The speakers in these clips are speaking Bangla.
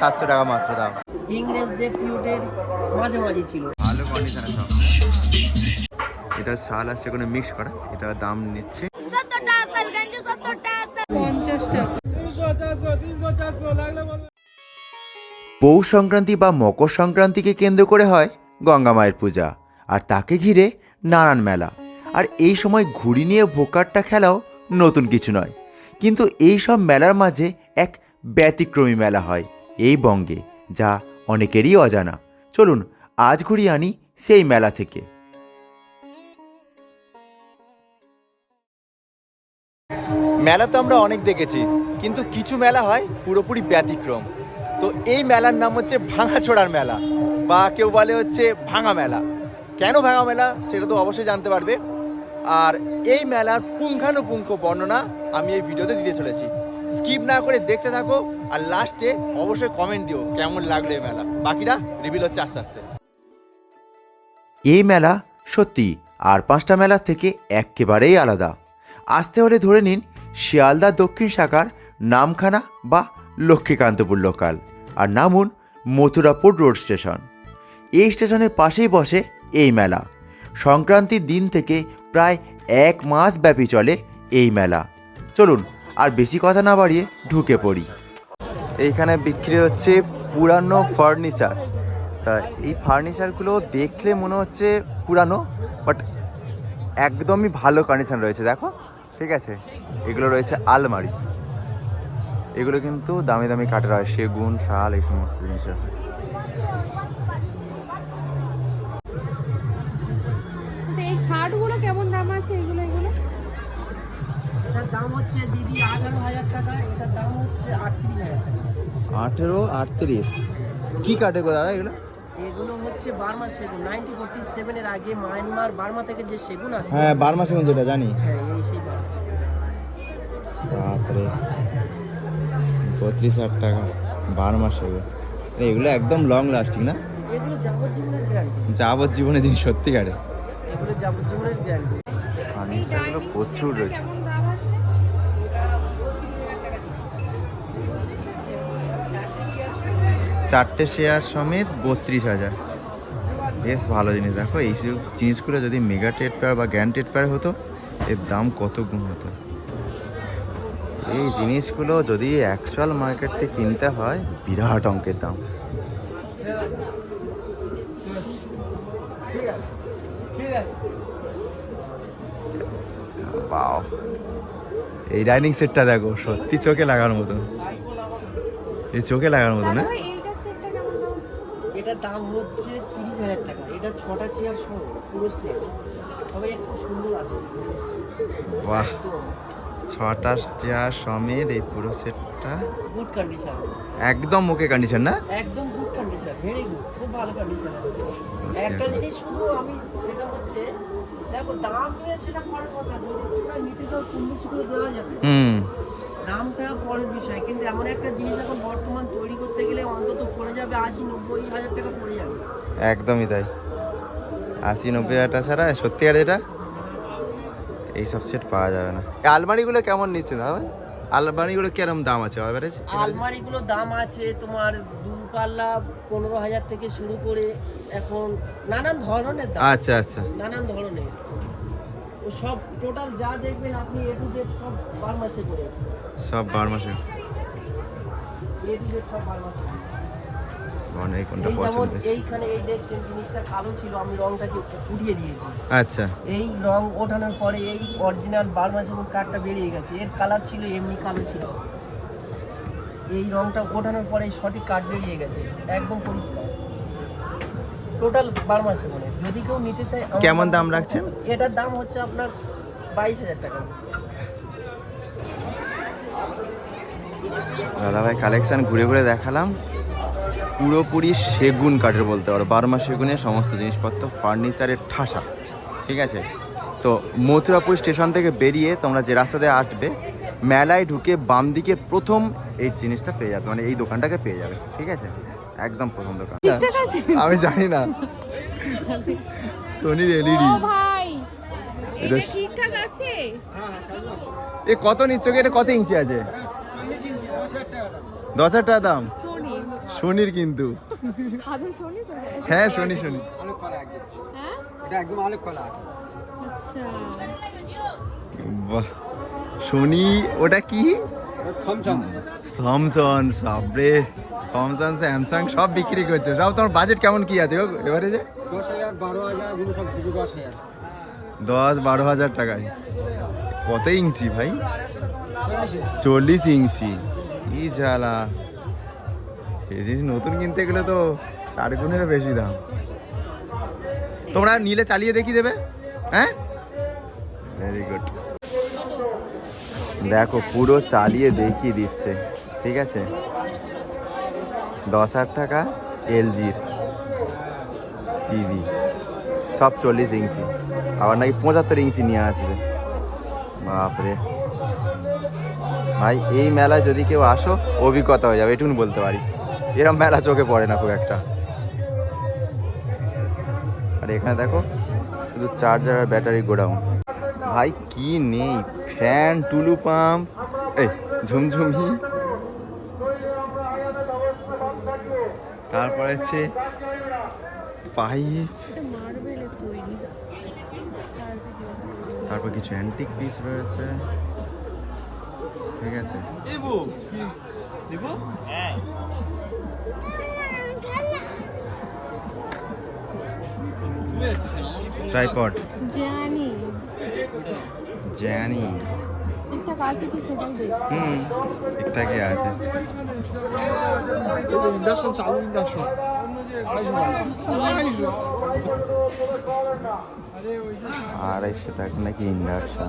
সাতশো টাকা মাত্র দাম। ইংরেজদের পিরিয়ডের মাঝামাঝি ছিল। ভালো কন্ডিশনে সব। এটা শাল আছে কোনো মিক্স করা এটা দাম নিচ্ছে। পৌষ সংক্রান্তি বা মকর সংক্রান্তিকে কেন্দ্র করে হয় গঙ্গা মায়ের পূজা আর তাকে ঘিরে নানান মেলা। আর এই সময় ঘুড়ি নিয়ে ভোকারটা খেলাও নতুন কিছু নয়। কিন্তু এই সব মেলার মাঝে এক ব্যতিক্রমী মেলা হয় এই বঙ্গে, যা অনেকেরই অজানা। চলুন, আজ ঘুরি আনি সেই মেলা থেকে। মেলা তো আমরা অনেক দেখেছি, কিন্তু কিছু মেলা হয় পুরোপুরি ব্যতিক্রম। তো এই মেলার নাম হচ্ছে ভাঙাছোড়ার মেলা, বা কেউ বলে হচ্ছে ভাঙা মেলা। কেন ভাঙা মেলা, সেটা তো অবশ্যই জানতে পারবে। আর এই মেলার পুঙ্খানুপুঙ্খ বর্ণনা আমি এই ভিডিওতে দিতে চলেছি। স্কিপ না করে দেখতে থাকো আর লাস্টে অবশ্যই কমেন্ট দিও কেমন লাগল এই মেলা। বাকিরা রিভিল হচ্ছে আস্তে আস্তে। এই মেলা সত্যি আর পাঁচটা মেলার থেকে একেবারেই আলাদা। আসতে হলে ধরে নিন শিয়ালদা দক্ষিণ শাখার নামখানা বা লক্ষ্মীকান্তপুর লোকাল আর নামুন মথুরাপুর রোড স্টেশন এই স্টেশনের পাশেই বসে এই মেলা। সংক্রান্তির দিন থেকে প্রায় এক মাস ব্যাপী চলে এই মেলা। চলুন আর বেশি কথা না বাড়িয়ে ঢুকে পড়ি। এইখানে বিক্রি হচ্ছে পুরানো ফার্নিচার তা এই ফার্নিচারগুলো দেখলে মনে হচ্ছে পুরানো বাট একদমই ভালো কন্ডিশন রয়েছে দেখো। ঠিক আছে? এগুলো রয়েছে আলমারি। এগুলো কিন্তু দামি দামি কাঠের হয় সেগুন শাল এই সমস্ত জিনিসের আচ্ছা, এই খাটগুলো কেমন দাম আছে? এগুলো এগুলো? এটার দাম হচ্ছে দিদি আঠারো হাজার টাকা এটার দাম হচ্ছে আটত্রিশ হাজার টাকা। আঠেরো আটত্রিশ। কি কাঠে গো দাদা এগুলো? এগুলো হচ্ছে বার্মা সেগুন নাইনটি ফোর্টি সেভেনের আগে মায়ানমার বার্মা থেকে যে সেগুন আসে হ্যাঁ বারমা সেগুন যেটা জানি। হ্যাঁ এই সেই বার্মা বাপরে। বত্রিশ হাজার টাকা বারমা সেগুন। এগুলো একদম লং লাস্টিং না? এগুলো যাবজ্জীবনের গ্যারান্টি যাবজ্জীবনে জিনিস সত্যিকারে এগুলো যাবজ্জীবনের গ্যারান্টি ফার্নিচারগুলো প্রচুর রয়েছে। চারটে শেয়ার সমেত বত্রিশ হাজার। বেশ ভালো জিনিস। দেখো এই সব জিনিসগুলো যদি মেগা টেট পেয়ার বা গ্র্যান্ড টেট পেয়ার হতো এর দাম কত গুণ হতো? এই জিনিসগুলো যদি অ্যাকচুয়াল মার্কেট থেকে কিনতে হয় বিরাট অঙ্কের দাম। এই ডাইনিং সেটটা দেখো সত্যি চোখে লাগার মতন। এই চোখে লাগার মতন হ্যাঁ? এটার দাম হচ্ছে তিরিশ হাজার টাকা। এটা ছটা চেয়ার সহ পুরো সেট তবে খুব সুন্দর আছে। বাহ। ছটা চেয়ার সমেত এই পুরো সেটটা গুড কন্ডিশন একদম ওকে কন্ডিশন না? একদম গুড কন্ডিশন ভেরি গুড খুব ভালো কন্ডিশন একটা জিনিস শুধু আমি সেটা হচ্ছে দেখো দাম নিয়ে সেটা পরের কথা যদি তোমরা নিতে চাও কম বেশি করে দেওয়া যাবে। হুম। দামটা পরের বিষয় কিন্তু এমন একটা জিনিস এখন বর্তমান তৈরি করতে গেলে অন্তত পড়ে যাবে আশি নব্বই হাজার টাকা পড়ে যাবে। একদমই তাই। আশি নব্বই হাজার টাকা ছাড়া সত্যি আর এটা? এইসব সেট পাওয়া যাবে না। আলমারিগুলো কেমন নিচ্ছে দাদা? আলমারিগুলো কিরম দাম আছে এভারেজ আলমারিগুলো দাম আছে তোমার দু পাল্লা পনেরো হাজার থেকে শুরু করে এখন নানান ধরনের দাম। আচ্ছা আচ্ছা। নানান ধরনের। সব টোটাল যা দেখবেন আপনি এ টু জেড সব বার মাসে করে। সব বার মাসে? এ টু জেড সব বার মাসে। এই কোনটা যেমন পছন্দ এইখানে এই দেখছেন জিনিসটা কালো ছিল আমি রংটাকে উঠিয়ে দিয়েছি। আচ্ছা। এই রং ওঠানোর পরে এই অরিজিনাল বার মাসে কাঠটা বেরিয়ে গেছে। এর কালার ছিল এমনি কালো ছিল। এই রংটা ওঠানোর পরে সঠিক কাঠ বেরিয়ে গেছে। একদম পরিষ্কার। টোটাল বার মাসে মানে যদি কেউ নিতে চায় কেমন দাম রাখছেন? এটার দাম হচ্ছে আপনার বাইশ হাজার টাকা। দাদাভাই কালেকশন ঘুরে ঘুরে দেখালাম। পুরোপুরি সেগুন কাঠের বলতে পারো। বারমা সেগুনের সমস্ত জিনিসপত্র ফার্নিচারের ঠাসা। ঠিক আছে? তো মথুরাপুর স্টেশন থেকে বেরিয়ে তোমরা যে রাস্তা দিয়ে আসবে মেলায় ঢুকে বাম দিকে প্রথম এই জিনিসটা পেয়ে যাবে। মানে এই দোকানটাকে পেয়ে যাবে। ঠিক আছে? একদম ঠিকঠাক আছে? আমি জানি না। সোনির এলইডি। এ কত নিচ্ছ এটা কত ইঞ্চি আছে? দশ হাজার টাকা দাম। সোনি। শনির কিন্তু। আদম সোনি তো? হ্যাঁ শনি শনি হ্যাঁ? আচ্ছা। বাহ। শনি ওটা কি? থমসন সাবরে। থমসন স্যামসাং সব বিক্রি করছে। সব তোমার বাজেট কেমন কি আছে এবারে যে? দশ হাজার বারো হাজার সব দশ হাজার দশ বারো হাজার টাকায়। কত ইঞ্চি ভাই? চল্লিশ ইঞ্চি। ই জ্বালা। এই জিনিস নতুন কিনতে গেলে তো চার গুণেরও বেশি দাম। তোমরা নিলে চালিয়ে দেখিয়ে দেবে হ্যাঁ? ভেরি গুড দেখো, পুরো চালিয়ে দেখিয়ে দিচ্ছে। ঠিক আছে? দশ হাজার টাকা এলজির টিভি। সব চল্লিশ ইঞ্চি। আবার নাকি পঁচাত্তর ইঞ্চি নিয়ে আসবে। বাপরে। ভাই, এই মেলায় যদি কেউ আসো, অভিজ্ঞতা হয়ে যাবে, এটুকুন বলতে পারি। এরম মেলা চোখে পড়ে না খুব একটা। আর এখানে দেখো, শুধু চার্জার আর ব্যাটারি গোডাউন ভাই, কি নেই? ফ্যান টুলু পাম্প এই ঝুমঝুমি। তারপরে হচ্ছে পাইপ তারপর কিছু অ্যান্টিক পিস রয়েছে। ঠিক আছে। ট্রাইপড জানি। জানি। ঠিকঠাক আছে কি সেটাই দেখছি। হুম ঠিকঠাকই আছে। আড়াইশো টাকা। নাকি ইন্ডাকশন?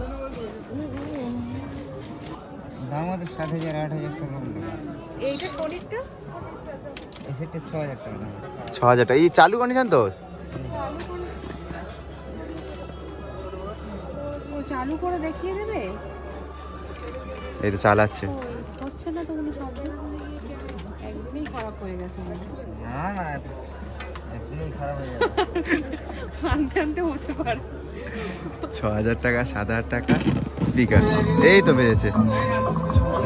দাম আমাদের সাত হাজার আট হাজার ষোলো এইটা সোনিরটা ছ হাজার টাকা। ছ হাজার টাকা। এই চালু কন্ডিশন তো? চালু করে দেখিয়ে দেবে? এই তো চালাচ্ছে। হচ্ছে না তো কোনো শব্দ একদিনেই খারাপ হয়ে গেছে না না এখনই খারাপ হয়ে যাবে আনতে আনতে হতে পারে। ছ হাজার টাকা সাত হাজার টাকা স্পিকার এই তো পেয়েছে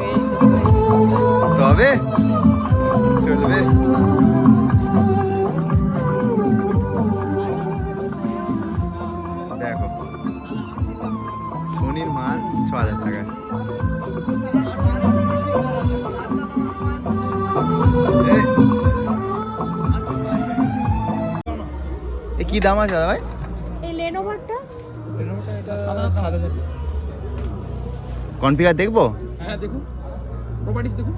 এই তো হয়েছে। তবে চলবে। ছ হাজার টাকা কি দাম আছে দাদা ভাই? এই লেনোভারটা কনফিগার দেখব? হ্যাঁ দেখুন। প্রপার্টিস দেখুন।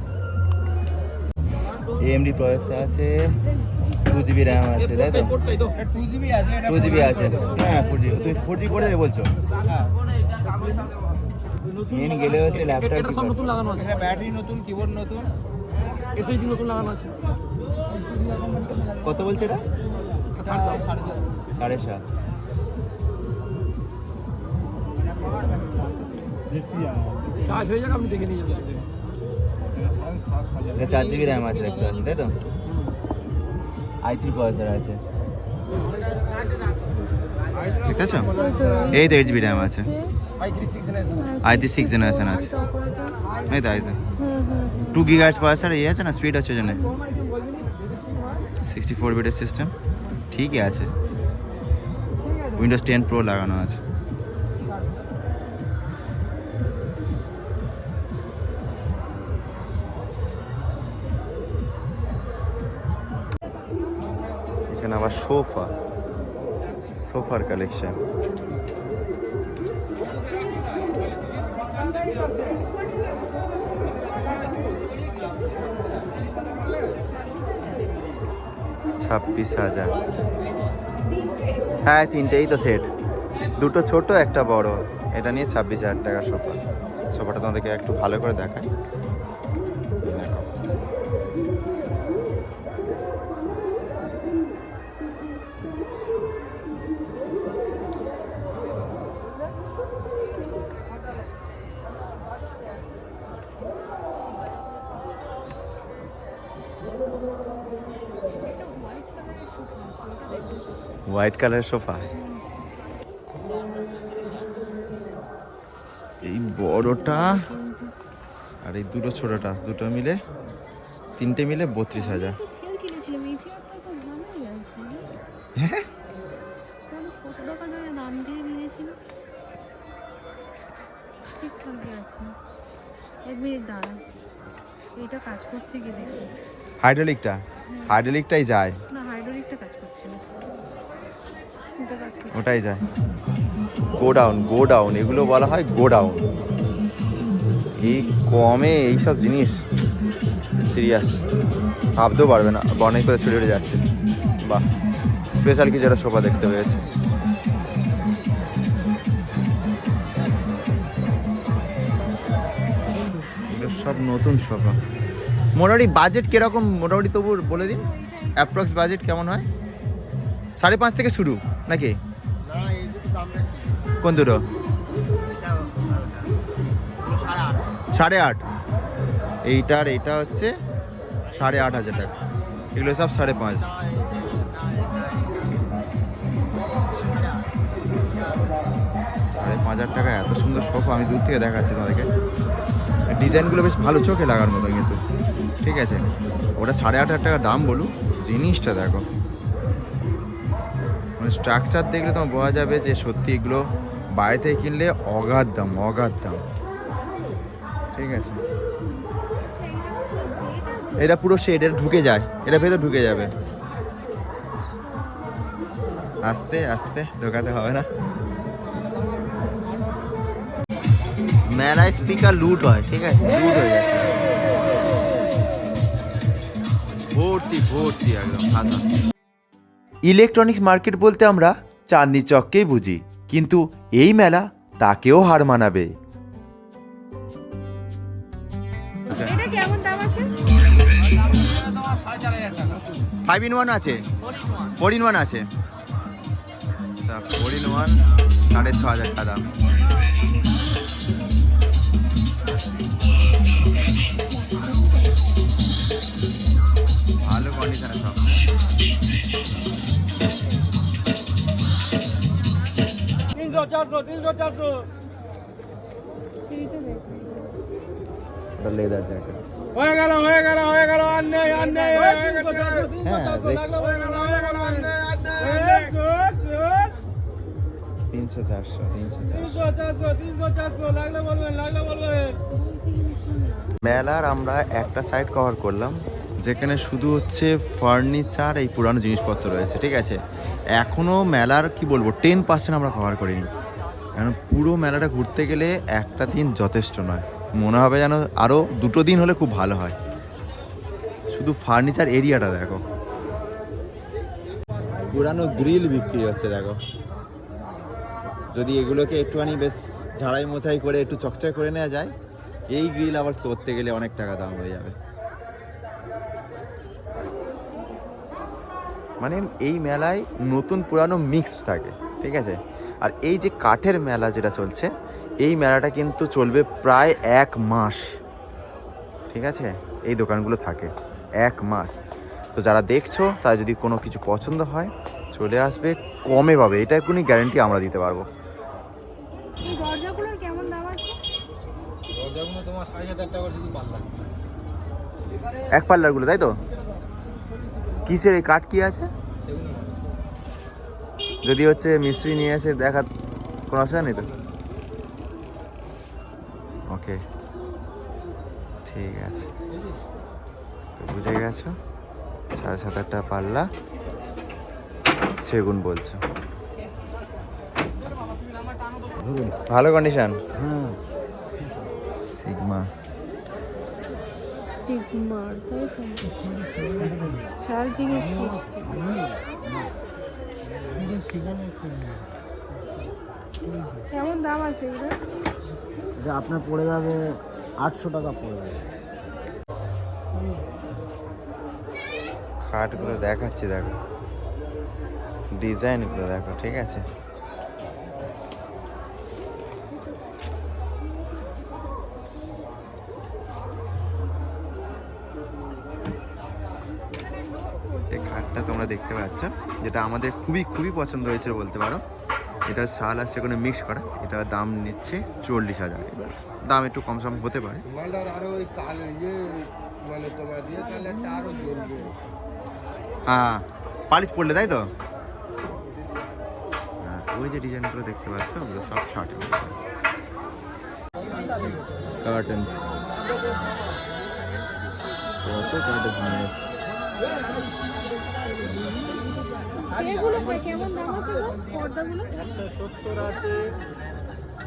প্রসেসর আছে টু জিবি র্যাম আছে তাই তো? টু জিবি আছে এটা টু জিবি আছে। হ্যাঁ ফোর জিবি তুমি ফোর জিবি করে দেবে বলছো। মেন গেলে হচ্ছে ল্যাপটপ এটা সব নতুন লাগানো আছে। এটা ব্যাটারি নতুন কিবোর্ড নতুন? এসএইচডি নতুন লাগানো আছে। কত বলছে এটা? সাড়ে সাত সাড়ে সাত সাড়ে সাত। চার্জ হয়ে যাক আপনি দেখে নিয়ে যাবেন। এটা চার জিবি র্যাম আছে দেখতে পাচ্ছি তাই তো? আই থ্রি প্রসেসর আছে। ঠিক আছে এই তো এইট জিবি র্যাম আছে। আই থ্রি সিক্স জেনারেশন আছে। এই তো এই তো। টু গিগার্স প্রসেসর ইয়ে আছে না? স্পিড আছে জন্য সিক্সটি ফোর বিটের সিস্টেম ঠিকই আছে। উইন্ডোজ টেন প্রো লাগানো আছে। এখানে আবার সোফা। সোফার কালেকশন ছাব্বিশ হাজার। হ্যাঁ তিনটেই তো সেট দুটো ছোট, একটা বড়। এটা নিয়ে ছাব্বিশ হাজার টাকা সোফা সোফাটা তোমাদেরকে একটু ভালো করে দেখাই। White colour sofa. এই বড়টা আর এই দুটো ছোটোটা দুটো মিলে তিনটে মিলে বত্রিশ হাজার। হ্যাঁ? কাজ করছে কি দেখি হাইড্রোলিকটা হাইড্রোলিকটাই যায়। না হাইড্রোলিকটা কাজ করছে না। ওটাই যায়। গোডাউন গোডাউন এগুলো বলা হয় গোডাউন এই কমে এইসব জিনিস? সিরিয়াস ভাবতেও পারবে না। বনে করে ছুটে ছুটে যাচ্ছে। বাহ স্পেশাল কিছু একটা সোফা দেখতে পেয়েছে। সব নতুন সোফা মোটামুটি বাজেট কীরকম? মোটামুটি তবু বলে দিন। অ্যাপ্রক্স বাজেট কেমন হয়? সাড়ে পাঁচ থেকে শুরু। নাকি? কোন দুটো? সাড়ে আট। এইটার এইটা হচ্ছে সাড়ে আট হাজার টাকা। এগুলো সব সাড়ে পাঁচ। সাড়ে পাঁচ হাজার টাকা এত সুন্দর সোফা আমি দূর থেকে দেখাচ্ছি তোমাদেরকে। ডিজাইনগুলো বেশ ভালো চোখে লাগার মতো কিন্তু। ঠিক আছে? ওটা সাড়ে আট হাজার টাকা দাম বলুন। জিনিসটা দেখো। মানে স্ট্রাকচার দেখলে তোমার বোঝা যাবে যে সত্যি এগুলো থেকে কিনলে অগাধ দাম অগাধ দাম। ঠিক আছে? এটা পুরো শেড এটা ঢুকে যায় এটা ভেতর ঢুকে যাবে। আস্তে আস্তে, ঢোকাতে হবে না। মেলায় স্পিকার লুট হয়, ঠিক আছে? লুট হয়ে যায়। ভর্তি ভর্তি একদম ফাঁকা ইলেকট্রনিক্স মার্কেট বলতে আমরা চাঁদনি চককেই বুঝি কিন্তু এই মেলা তাকেও হার মানাবে। এটা কেমন দাম আছে? ফাইভ ইন ওয়ান আছে। ফোর ইন ওয়ান আছে। ফোর ইন ওয়ান সাড়ে ছ হাজার টাকা দাম। চারশো তিনশো চারশো। লেদার জ্যাকেট হয়ে গেল হয়ে গেল হয়ে গেল আর নেই আর নেই হয়ে গেছে। হ্যাঁ হয়ে গেল হয়ে গেল আর নেই আর নেই, তিনশো চারশো তিনশো চারশো তিনশো চারশো। তিনশো চারশো লাগলে বলবেন লাগলে বলবেন। মেলার আমরা একটা সাইড কভার করলাম। যেখানে শুধু হচ্ছে ফার্নিচার এই পুরানো জিনিসপত্র রয়েছে, ঠিক আছে? এখনও মেলার, কি বলব টেন পার্সেন্ট আমরা কভার করিনি। কারণ পুরো মেলাটা ঘুরতে গেলে একটা দিন যথেষ্ট নয়। মনে হবে যেন আরও দুটো দিন হলে খুব ভালো হয়। শুধু ফার্নিচার এরিয়াটা দেখো। পুরানো গ্রিল বিক্রি হচ্ছে, দেখো। যদি এগুলোকে একটুখানি বেশ ঝাড়াই মোছাই করে একটু চকচক করে নেওয়া যায়, এই গ্রিল আবার করতে গেলে অনেক টাকা দাম হয়ে যাবে। মানে এই মেলায় নতুন পুরানো মিক্সড থাকে ঠিক আছে? আর এই যে কাঠের মেলা যেটা চলছে এই মেলাটা কিন্তু চলবে প্রায় এক মাস ঠিক আছে? এই দোকানগুলো থাকে এক মাস। তো যারা দেখছ তারা যদি কোনো কিছু পছন্দ হয় চলে আসবে কমে পাবে। এটা কোনো গ্যারেন্টি আমরা দিতে পারব। এক পাল্লারগুলো তাই তো? কিসের এই কাঠ কি আছে? যদি হচ্ছে মিস্ত্রি নিয়ে এসে দেখা কোনো অসুবিধা নেই তো? ওকে। ঠিক আছে। তো বুঝে গেছো? সাড়ে সাত আটটা পাল্লা। সেগুন বলছো। ভালো কন্ডিশন সিগমা। সিগমার তাই তো? কেমন দাম আছে এটা আপনার পড়ে যাবে আটশো টাকা পড়ে যাবে। খাটগুলো দেখাচ্ছি দেখো। ডিজাইনগুলো দেখো ঠিক আছে এই খাটটা তোমরা দেখতে পাচ্ছ। যেটা আমাদের খুবই খুবই পছন্দ হয়েছিল বলতে পারো। এটা শাল আসছে কোনো মিক্স করা। এটা দাম নিচ্ছে চল্লিশ হাজার। এবার দাম একটু কম সম হতে পারে। আরও ইয়ে ইয়ে আরও হ্যাঁ পালিশ পড়লে তাই তো? হ্যাঁ, ওই যে ডিজাইনগুলো দেখতে পাচ্ছ ওগুলো সব শার্ট কার্টেন্স কত কার্টেন্স এগুলো কেমন দাম আছে গো? পর্দাগুলো? একশো সত্তর আছে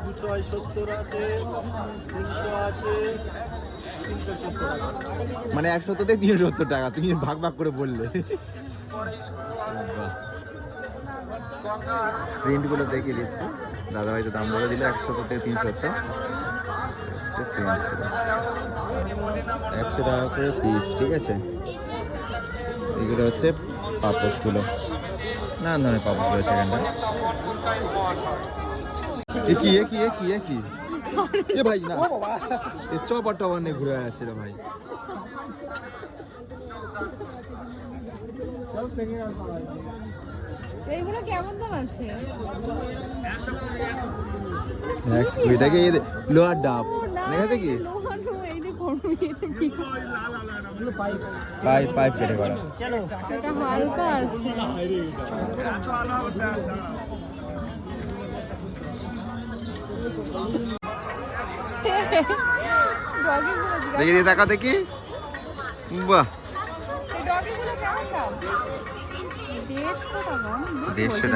দুশো সত্তর আছে আছে মানে একশো তো তিনশো সত্তর টাকা তুমি ভাগ ভাগ করে বললে। প্রিন্টগুলো দেখিয়ে দিচ্ছি। দাদা হয়তো দাম বলে দিলে একশো থেকে তিনশো তো একশো টাকা করে পিস ঠিক আছে? এগুলো হচ্ছে পাপোশগুলো না ধরনের পাপোশ রয়েছে এখানটা। এ কি এ কি এ ভাই না। এ চপার টপার নিয়ে ঘুরে বেড়াচ্ছে রে ভাই। এইগুলো কেমন দাম আছে? এটাকে লোয়ার ডাব দেখেছে কি লোহানো এই যে গরম এটা কি? পাইপ পাইপ কেটে করা এটা হালকা আছে। দেখি দিয়ে দেখা দেখি। বাহ। দেড়শো টাকা। অনেক বেশি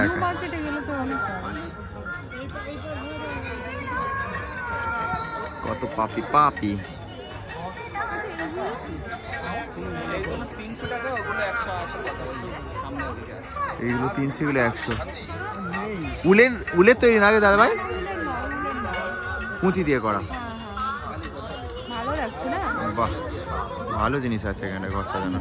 150 বলছে। নিউ টাকা। মার্কেটে গেলে তো অনেক কম কত পাপি পাপি আচ্ছা এগুলো এইগুলো তিনশো এগুলো একশো উলের উলের তৈরি না দাদা ভাই। পুঁতি দিয়ে করা। ভালো লাগছে না বাহ ভালো জিনিস আছে এখানে ঘর সাজানো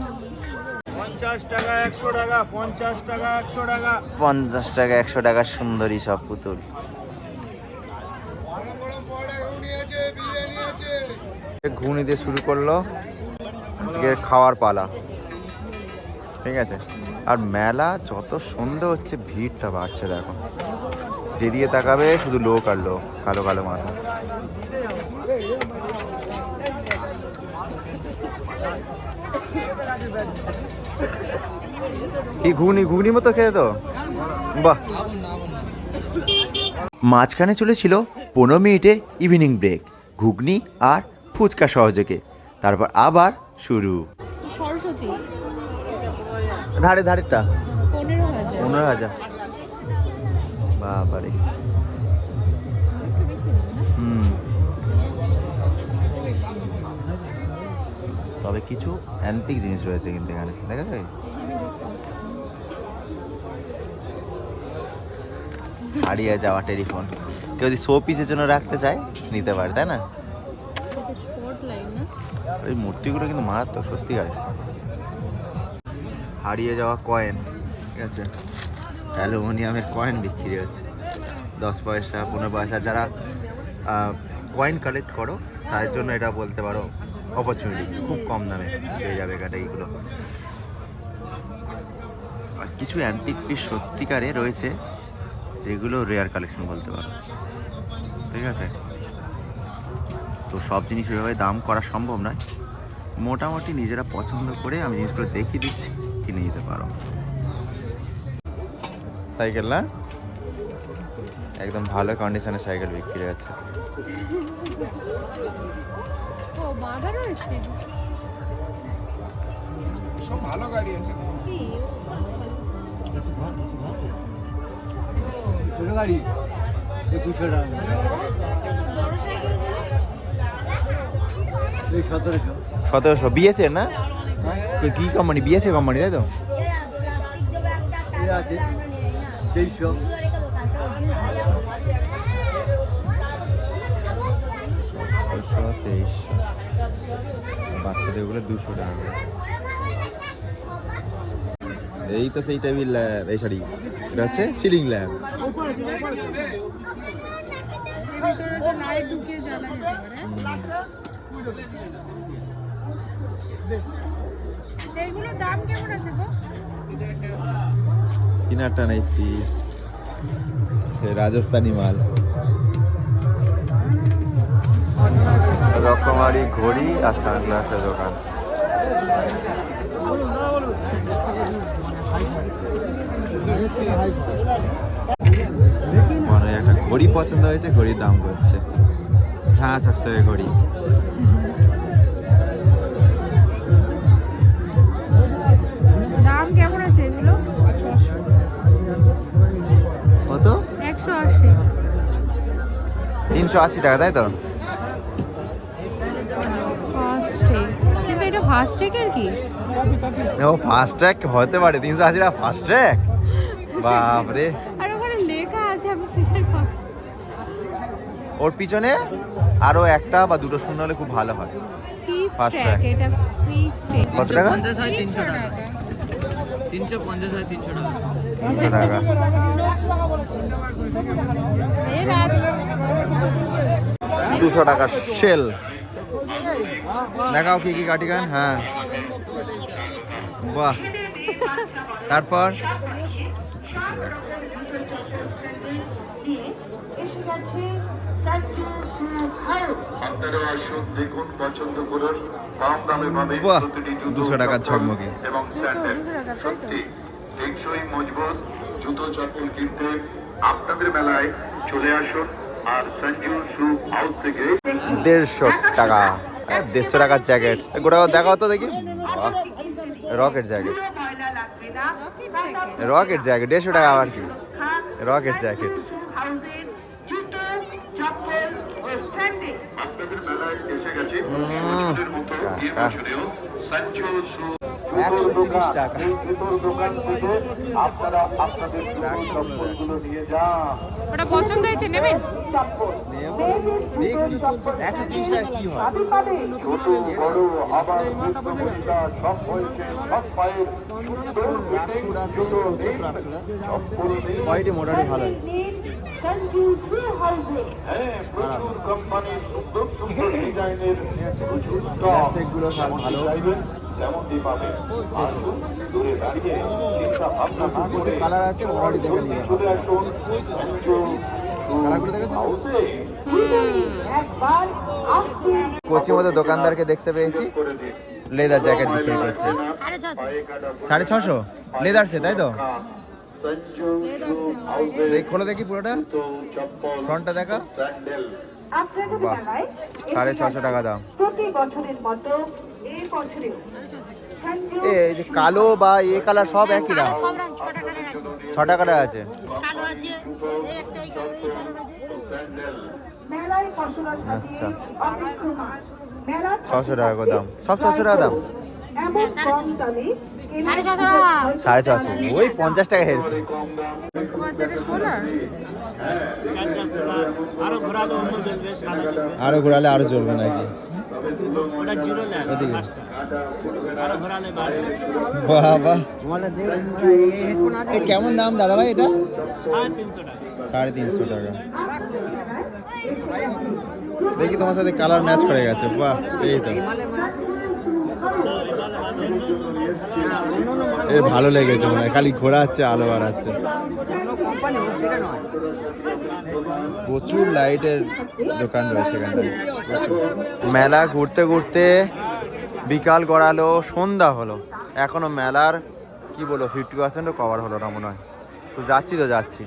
পঞ্চাশ টাকা একশো টাকা পঞ্চাশ টাকা একশো টাকা পঞ্চাশ টাকা একশো টাকা সুন্দরী সব পুতুল ঘুগনি দিয়ে শুরু করল। আজকে খাওয়ার পালা। ঠিক আছে? আর মেলা যত সন্ধে হচ্ছে, ভিড়টা বাড়ছে দেখো। যেদিকে তাকাবে শুধু লোক আর লোক, কালো কালো মাথা। কি ঘুগনি? ঘুগনি মতো খেয়ে তো? বাহ। মাঝখানে চলেছিল পনেরো মিনিটের ইভিনিং ব্রেক ঘুগনি আর ফুচকা সহযোগে তারপর আবার শুরু। সরস্বতী। ধারে ধারেরটা? পনেরো হাজার। বাবারে? হুম। তবে কিছু অ্যান্টিক জিনিস রয়েছে কিন্তু এখানে। দেখা যায়? হারিয়ে যাওয়া টেলিফোন। কেউ যদি শো পিসের জন্য রাখতে চায় নিতে পারে তাই না এটা স্পট লাইট না এই মূর্তিগুলো কিন্তু মারাত্মক সত্যিকারে হারিয়ে যাওয়া কয়েন ঠিক আছে? অ্যালুমিনিয়ামের কয়েন বিক্রি হচ্ছে। দশ পয়সা, পনেরো পয়সা, যারা কয়েন কালেক্ট করো, তার জন্য এটা বলতে পারো অপরচুনিটি খুব কম দামে পেয়ে যাবে এটা এইগুলো আর কিছু অ্যান্টিক পিস সত্যিকারে রয়েছে, যেগুলো রেয়ার কালেকশন বলতে পারো। ঠিক আছে? তো সব জিনিস ওইভাবে দাম করা সম্ভব নয়। মোটামুটি নিজেরা পছন্দ করে আমি জিনিসগুলো দেখিয়ে দিচ্ছি কিনে নিতে পারো। সাইকেল না? একদম ভালো কন্ডিশনের সাইকেল বিক্রি আছে ও বাঁধা রয়েছে? সব ভালো গাড়ি আছে। ছোট গাড়ি। একুশশো টাকা সতেরোশো। বিএসএ না? কি- কি কোম্পানি বিএসএ কোম্পানি তাই তো? আছে। তেইশশো। দুশো তেইশশো। বাচ্চাদের ওগুলো দুশো টাকা এই তো সেই টেবিল ল্যাব এই শাড়ি। এটা হচ্ছে সিলিং ল্যাব এগুলোর দাম কেমন আছে গো? তিন আটটা নেই রাজস্থানি মাল। রকমারি ঘড়ি আর সানগ্লাসের দোকান। মনে একটা ঘড়ি পছন্দ হয়েছে ঘড়ির দাম করছে ঝাঁ চকচকে ঘড়ি। একশো আশি। তিনশো আশি টাকা তাই তো? কিন্তু এটা ফাস্ট্যাগের কি? ও ফাস্ট ট্র্যাক হতে পারে তিনশো আশি টাকা ফাস্ট ট্র্যাক বাপরে। আর ওখানে লেখা আছে আমি সেটাই ওর পিছনে আরও একটা বা দুটো শূন্য হলে খুব ভালো হয়। ট্র্যাক এটা কত টাকা। তিনশো টাকা দুশো টাকা সেল দেখাও কি কি কাটি গান হ্যাঁ। বাহ। তারপর? বাহ, 200 টাকার চপ্পল এবং টেকসই মজবুত জুতো চপ্পল কিনতে আপনাদের মেলায় চলে আসুন আর সঞ্জু শু হাউস থেকে দেড়শো টাকা দেড়শো টাকার জ্যাকেট গোটা দেখাও তো দেখি। রকেট জ্যাকেট রকেট জ্যাকেট দেড়শো টাকা আবার কি? রকেট জ্যাকেট আপনাদের মেলায় এসে গেছে। একশো তিরিশ টাকা। ওটা পছন্দ হয়েছে নেবেন? দেখছি একশো তিরিশ টাকা কি হয়? কোয়ালিটি মোটামুটি ভালোই হ্যাঁ প্লাস্টিকগুলো ভালো। তেমনটি পাবেন দূরে দাঁড়িয়ে চিন্তা ভাবনা না করে কালার আছে মোটামুটি দেখে নিয়ে চলে আসুন কালারগুলো দেখেছ হাউসে। কোচির মতো দোকানদারকে দেখতে পেয়েছি। লেদার জ্যাকেট বিক্রি করছে। সাড়ে ছশো। লেদার সে তাই তো? খোলো দেখি পুরোটা। ফ্রন্টটা দেখা। সাড়ে ছশো টাকা দাম। প্রতি বছরের মতো এই যে কালো বা এ কালার সব একই দাম সব রঙ ছ টাকার আছে। আচ্ছা। মেলা ছশো টাকা করে দাম। সব ছশো টাকা দাম? দামে সাড়ে ছশো। ওই পঞ্চাশ টাকা হেল্প আরও ঘোরালে আরও চলবে নাকি? কেমন দাম দাদা ভাই এটা? সাড়ে তিনশো টাকা। দেখি তোমার সাথে কালার ম্যাচ করে গেছে বাহ এই তো। এর ভালো লেগেছে মনে হয় খালি ঘোরাচ্ছে আলো বাড়াচ্ছে। প্রচুর লাইটের দোকান রয়েছে মেলা ঘুরতে ঘুরতে বিকাল গড়ালো, সন্ধ্যা হলো। এখনও মেলার, কি বলব ফিফটি পার্সেন্টও কভার হলো না মনে হয়। তো যাচ্ছি তো যাচ্ছি।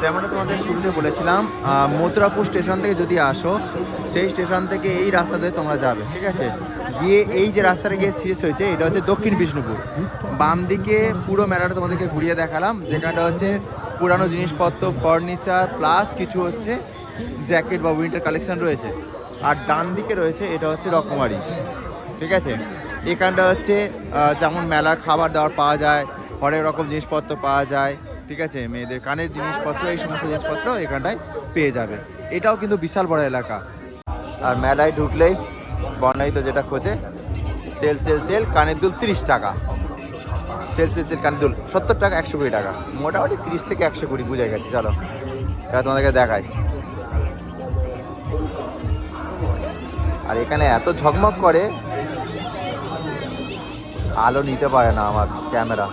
যেমনটা তোমাদের শুরুতে বলেছিলাম মথুরাপুর স্টেশন থেকে যদি আসো, সেই স্টেশন থেকে এই রাস্তা দিয়ে তোমরা যাবে, ঠিক আছে? গিয়ে এই যে রাস্তাটা গিয়ে শেষ হয়েছে, এটা হচ্ছে দক্ষিণ বিষ্ণুপুর। বাম দিকে পুরো মেলাটা তোমাদেরকে ঘুরিয়ে দেখালাম, যেখানটা হচ্ছে পুরানো জিনিসপত্র ফার্নিচার প্লাস কিছু হচ্ছে জ্যাকেট বা উইন্টার কালেকশন রয়েছে। আর ডান দিকে রয়েছে, এটা হচ্ছে রকমারি। ঠিক আছে? এখানটা হচ্ছে যেমন মেলার খাবার দাবার পাওয়া যায়, হরেক রকম জিনিসপত্র পাওয়া যায়, ঠিক আছে? মেয়েদের কানের জিনিসপত্র, এই সমস্ত জিনিসপত্র এখানটায় পেয়ে যাবে। এটাও কিন্তু বিশাল বড় এলাকা। আর মেলায় ঢুকলেই বর্ণাই তো যেটা খোঁজে সেল সেল সেল কানের দুল তিরিশ টাকা। সেল সেল সেল সত্তর টাকা, একশো কুড়ি টাকা। মোটামুটি তিরিশ থেকে একশো কুড়ি বুঝে গেছে, চলো। এবার তোমাদেরকে দেখাই। আর এখানে এত ঝকমক করে, আলো নিতে পারে না আমার ক্যামেরা।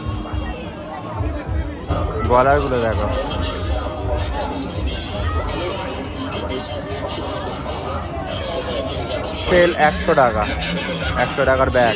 গলারগুলো দেখো। সেল একশো টাকা, একশো টাকার ব্যাগ।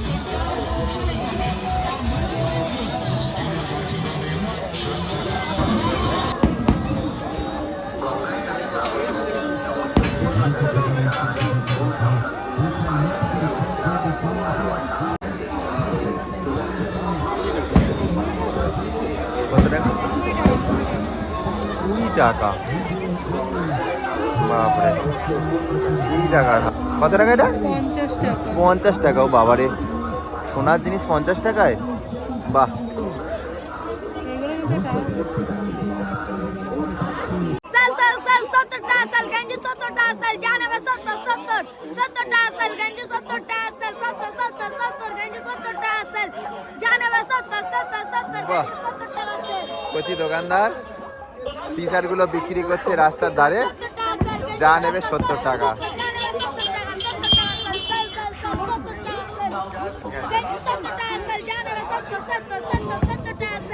টাকা বাপরে। কুড়ি টাকা কত টাকা এটা? পঞ্চাশ টাকা। ও বাবারে। সোনার জিনিস পঞ্চাশ টাকায়? বাহ। কচি দোকানদার। টি শার্টগুলো বিক্রি করছে রাস্তার ধারে। যা নেবে সত্তর টাকা। জানাবে সত্তর টাকা সত্তর টাকা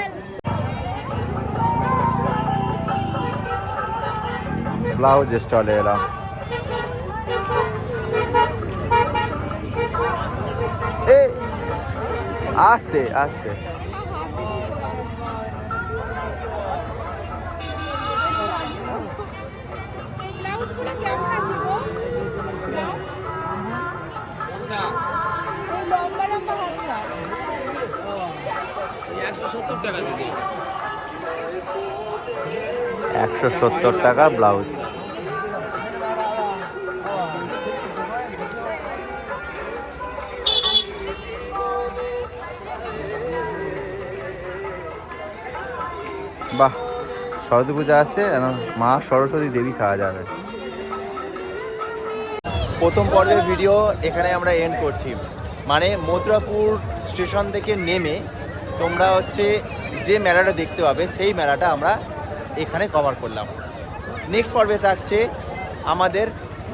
একশো সত্তর টাকা ব্লাউজ। বাহ, সরস্বতী পূজা আসছে মা সরস্বতী দেবী সাজা যাবে। প্রথম পর্বের ভিডিও এখানে আমরা এন্ড করছি। মানে মথুরাপুর স্টেশন থেকে নেমে তোমরা হচ্ছে যে মেলাটা দেখতে পাবে, সেই মেলাটা আমরা এখানে কভার করলাম। নেক্সট পর্বে থাকছে আমাদের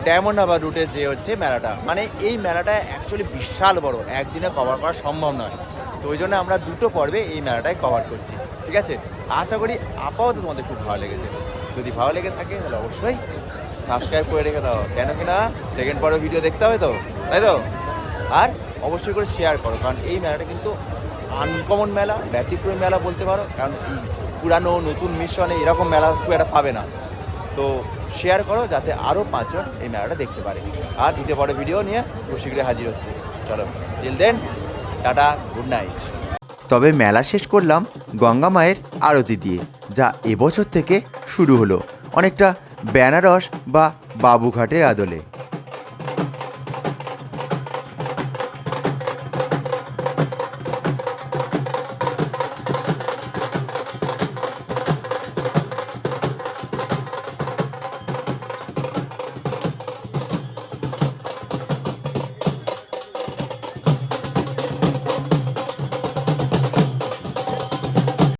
ডায়মন্ড হাবার রুটের যে হচ্ছে মেলাটা। মানে এই মেলাটা অ্যাকচুয়ালি বিশাল বড়, একদিনে কভার করা সম্ভব নয়। তো ওই জন্য আমরা দুটো পর্বে এই মেলাটাই কভার করছি, ঠিক আছে? আশা করি আপাতত তোমাদের খুব ভালো লেগেছে। যদি ভালো লেগে থাকে, তাহলে অবশ্যই সাবস্ক্রাইব করে রেখে দাও। কেন কি না? সেকেন্ড পর্বে ভিডিও দেখতে হবে তো, তাই তো? আর অবশ্যই করে শেয়ার করো, কারণ এই মেলাটা কিন্তু আনকমন মেলা, ব্যতিক্রম মেলা বলতে পারো, কারণ পুরানো নতুন মিশ্রণে এরকম মেলা খুব একটা পাবে না। তো শেয়ার করো যাতে আরও পাঁচজন এই মেলাটা দেখতে পারে। আর দ্বিতীয় পরে ভিডিও নিয়ে, খুব শীঘ্রই হাজির হচ্ছে। চলো till then tata good night তবে মেলা শেষ করলাম গঙ্গা মায়ের আরতি দিয়ে, যা এবছর থেকে শুরু হলো। অনেকটা বেনারস বা বাবুঘাটের আদলে।